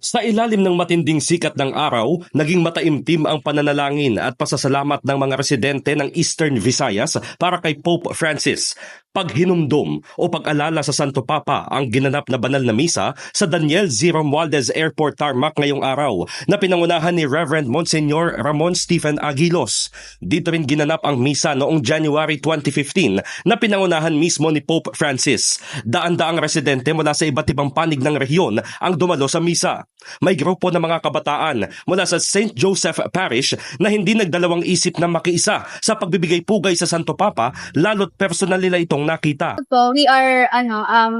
Sa ilalim ng matinding sikat ng araw, naging mataimtim ang pananalangin at pasasalamat ng mga residente ng Eastern Visayas para kay Pope Francis. Paghinumdum o pag-alala sa Santo Papa ang ginanap na banal na misa sa Daniel Z. Romualdez Airport Tarmac ngayong araw na pinangunahan ni Reverend Monsignor Ramon Stephen Aguilos. Dito rin ginanap ang misa noong January 2015 na pinangunahan mismo ni Pope Francis. Daan-daang residente mula sa iba't ibang panig ng rehiyon ang dumalo sa misa. May grupo ng mga kabataan mula sa St. Joseph Parish na hindi nagdalawang isip na makiisa sa pagbibigay pugay sa Santo Papa lalo't personal nila itong nakita. po, we are ano um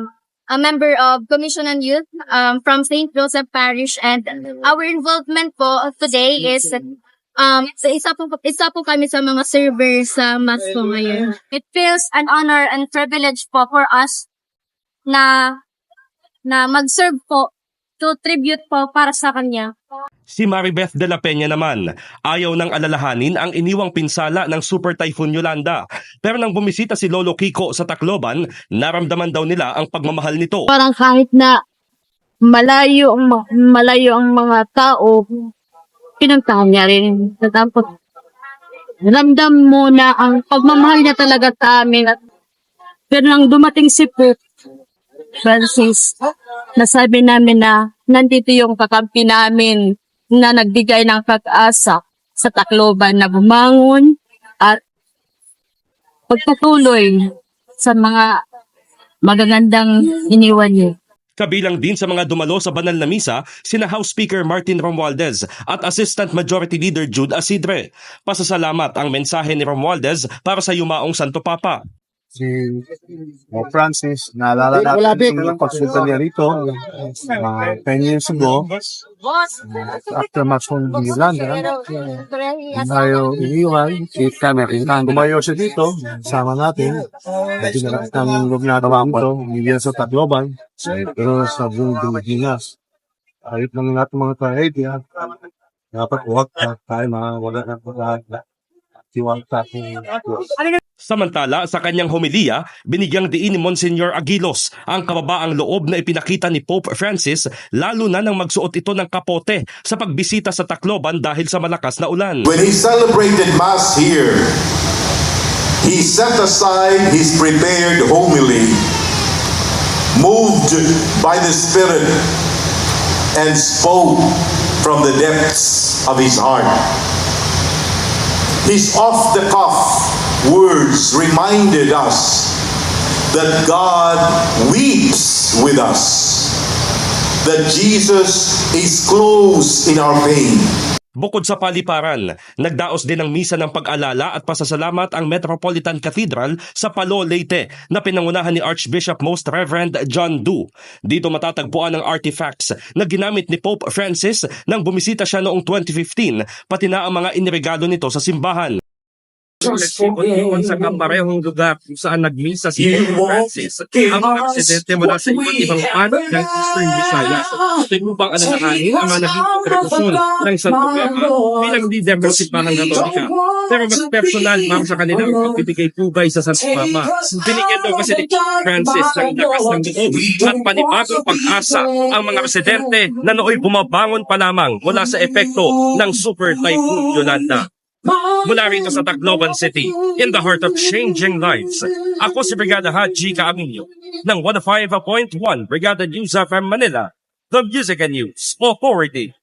a member of Commission on Youth um from St. Joseph Parish and our involvement po today is um sa isa po isa po kami sa mga servers sa mass po ngayon. It feels an honor and privilege po for us na na mag-serve po to tribute po para sa kanya. Si Maribeth de la Peña naman, ayaw nang alalahanin ang iniwang pinsala ng Super Typhoon Yolanda. Pero nang bumisita si Lolo Kiko sa Tacloban, naramdaman daw nila ang pagmamahal nito. parang kahit na malayo ang ma- malayo ang mga tao, pinagtahan niya rin. Tapos, ramdam mo na ang pagmamahal niya talaga sa amin. At, pero nang dumating si Pope Francis, nasabi namin na nandito yung kakampi namin na nagbigay ng pag-asa sa Tacloban na bumangon at pagpatuloy sa mga magagandang iniwan niya. Kabilang din sa mga dumalo sa banal na misa, sina House Speaker Martin Romualdez at Assistant Majority Leader Jude Asidre. Pasasalamat ang mensahe ni Romualdez para sa yumaong Santo Papa. Si Pope Francis, naalala natin yung pagsunta niya rito, uh, 10 years ago, after match from Yolanda, tayo iniwan, si Cameron, tumayo siya dito, sama natin, hindi na ng loob natin dito, hindi sa Tacloban, pero sa buong Pilipinas. Ayot lang natin mga trahedya, dapat huwag tayo mga wala na wala tiwag sa ating Diyos. Samantala, sa kanyang homilya, binigyang diin ni Monsignor Aguilos ang kababaang loob na ipinakita ni Pope Francis lalo na nang magsuot ito ng kapote sa pagbisita sa Tacloban dahil sa malakas na ulan. When he celebrated Mass here, he set aside his prepared homily, moved by the Spirit, and spoke from the depths of his heart. His off the cuff words reminded us that God weeps with us, that Jesus is close in our pain. Bukod sa paliparan, nagdaos din ng misa ng pag-alala at pasasalamat ang Metropolitan Cathedral sa Palo, Leyte na pinangunahan ni Archbishop Most Reverend John Du. Dito matatagpuan ang artifacts na ginamit ni Pope Francis nang bumisita siya noong 2015, pati na ang mga iniregalo nito sa simbahan. Nagsipunyon sa kaparehong lugar kung saan nagmisa si Pope Francis. Ang mga presidente mula sa iba't ibang panig ng Eastern Visayas. Ito mo bang alalahanin ang mga naging kontribusyon ng Santo Papa bilang leader ng Simbahan Katolika. Pero mas personal para sa kanila ang pagbibigay pugay sa Santo Papa. Binigyan daw kasi ni Pope Francis ng lakas ng loob at panibagong pag-asa ang mga residente na nooy bumabangon pa lamang mula sa epekto ng Super Typhoon Yolanda. Mula rito sa Tacloban City, in the heart of changing lives. Ako si Brigada Haji Caaminyo ng 105.1 Brigada News FM Manila, the Music and News Authority.